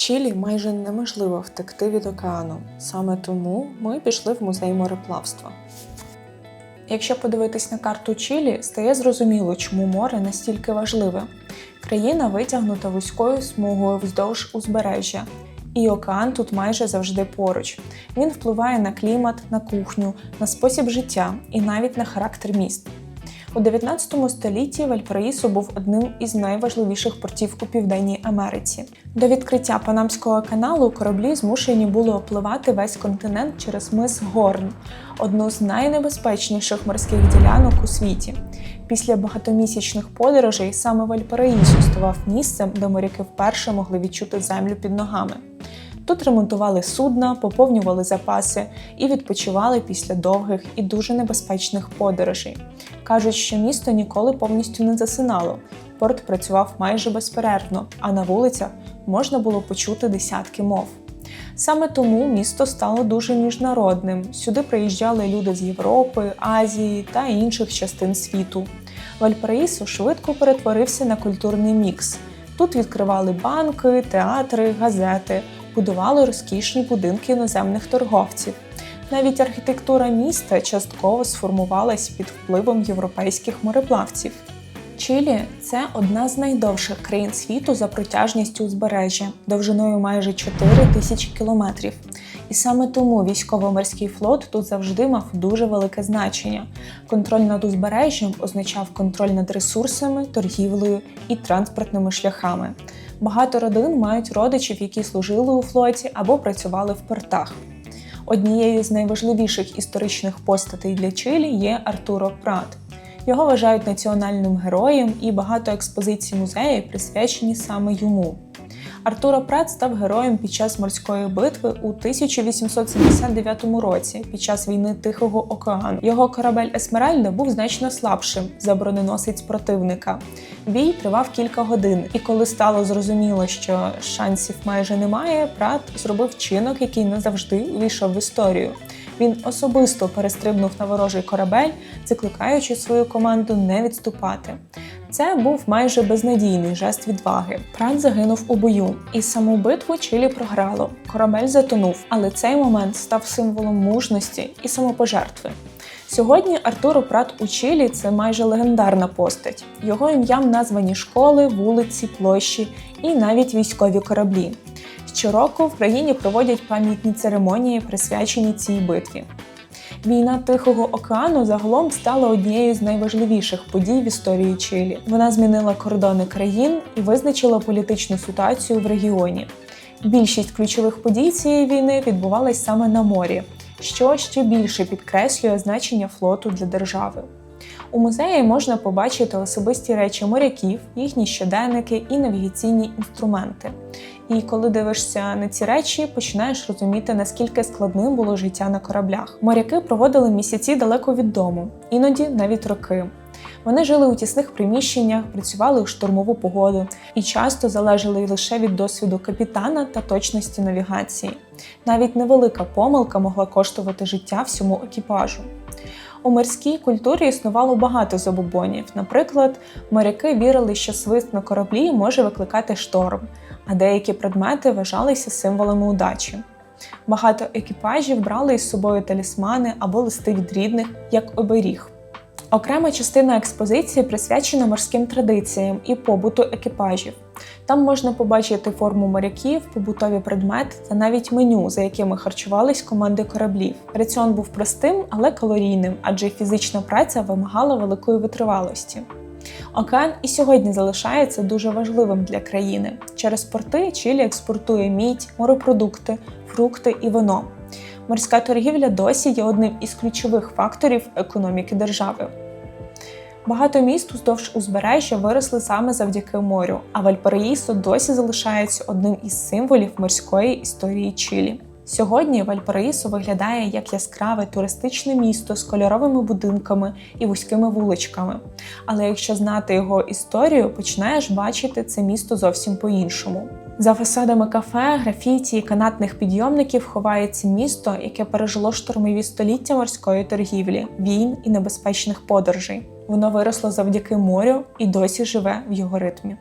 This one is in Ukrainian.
Чилі майже неможливо втекти від океану. Саме тому ми пішли в музей мореплавства. Якщо подивитись на карту Чилі, стає зрозуміло, чому море настільки важливе. Країна витягнута вузькою смугою вздовж узбережжя, і океан тут майже завжди поруч. Він впливає на клімат, на кухню, на спосіб життя і навіть на характер міст. У 19 столітті Вальпараїсо був одним із найважливіших портів у Південній Америці. До відкриття Панамського каналу кораблі змушені були опливати весь континент через мис Горн, одну з найнебезпечніших морських ділянок у світі. Після багатомісячних подорожей саме Вальпараїсо ставав місцем, де моряки вперше могли відчути землю під ногами. Тут ремонтували судна, поповнювали запаси і відпочивали після довгих і дуже небезпечних подорожей. Кажуть, що місто ніколи повністю не засинало. Порт працював майже безперервно, а на вулицях можна було почути десятки мов. Саме тому місто стало дуже міжнародним. Сюди приїжджали люди з Європи, Азії та інших частин світу. Вальпараїсо швидко перетворився на культурний мікс. Тут відкривали банки, театри, газети, будували розкішні будинки іноземних торговців. Навіть архітектура міста частково сформувалась під впливом європейських мореплавців. Чилі це одна з найдовших країн світу за протяжністю узбережжя, довжиною майже 4 тисячі кілометрів. І саме тому військово-морський флот тут завжди мав дуже велике значення. Контроль над узбережжям означав контроль над ресурсами, торгівлею і транспортними шляхами. Багато родин мають родичів, які служили у флоті або працювали в портах. Однією з найважливіших історичних постатей для Чилі є Артуро Прат. Його вважають національним героєм, і багато експозицій музею присвячені саме йому. Артуро Прат став героєм під час морської битви у 1879 році, під час війни Тихого океану. Його корабель Есмеральда був значно слабшим за броненосець противника. Бій тривав кілька годин, і коли стало зрозуміло, що шансів майже немає, Прат зробив чинок, який назавжди увійшов в історію. Він особисто перестрибнув на ворожий корабель, закликаючи свою команду не відступати. Це був майже безнадійний жест відваги. Прат загинув у бою, і саму битву Чилі програло. Корабель затонув, але цей момент став символом мужності і самопожертви. Сьогодні Артуро Прат у Чилі це майже легендарна постать. Його ім'ям названі школи, вулиці, площі і навіть військові кораблі. Щороку в країні проводять пам'ятні церемонії, присвячені цій битві. Війна Тихого океану загалом стала однією з найважливіших подій в історії Чилі. Вона змінила кордони країн і визначила політичну ситуацію в регіоні. Більшість ключових подій цієї війни відбувалась саме на морі, що ще більше підкреслює значення флоту для держави. У музеї можна побачити особисті речі моряків, їхні щоденники і навігаційні інструменти. І коли дивишся на ці речі, починаєш розуміти, наскільки складним було життя на кораблях. Моряки проводили місяці далеко від дому, іноді навіть роки. Вони жили у тісних приміщеннях, працювали у штурмову погоду і часто залежали лише від досвіду капітана та точності навігації. Навіть невелика помилка могла коштувати життя всьому екіпажу. У морській культурі існувало багато забобонів. Наприклад, моряки вірили, що свист на кораблі може викликати шторм, а деякі предмети вважалися символами удачі. Багато екіпажів брали із собою талісмани або листи від рідних як оберіг. Окрема частина експозиції присвячена морським традиціям і побуту екіпажів. Там можна побачити форму моряків, побутові предмети та навіть меню, за якими харчувались команди кораблів. Раціон був простим, але калорійним, адже фізична праця вимагала великої витривалості. Океан і сьогодні залишається дуже важливим для країни. Через порти Чилі експортує мідь, морепродукти, фрукти і вино. Морська торгівля досі є одним із ключових факторів економіки держави. Багато міст уздовж узбережжя виросли саме завдяки морю, а Вальпараїсо досі залишається одним із символів морської історії Чилі. Сьогодні Вальпараїсо виглядає як яскраве туристичне місто з кольоровими будинками і вузькими вуличками. Але якщо знати його історію, починаєш бачити це місто зовсім по-іншому. За фасадами кафе, графіті і канатних підйомників ховається місто, яке пережило штурмові століття морської торгівлі, війн і небезпечних подорожей. Воно виросло завдяки морю і досі живе в його ритмі.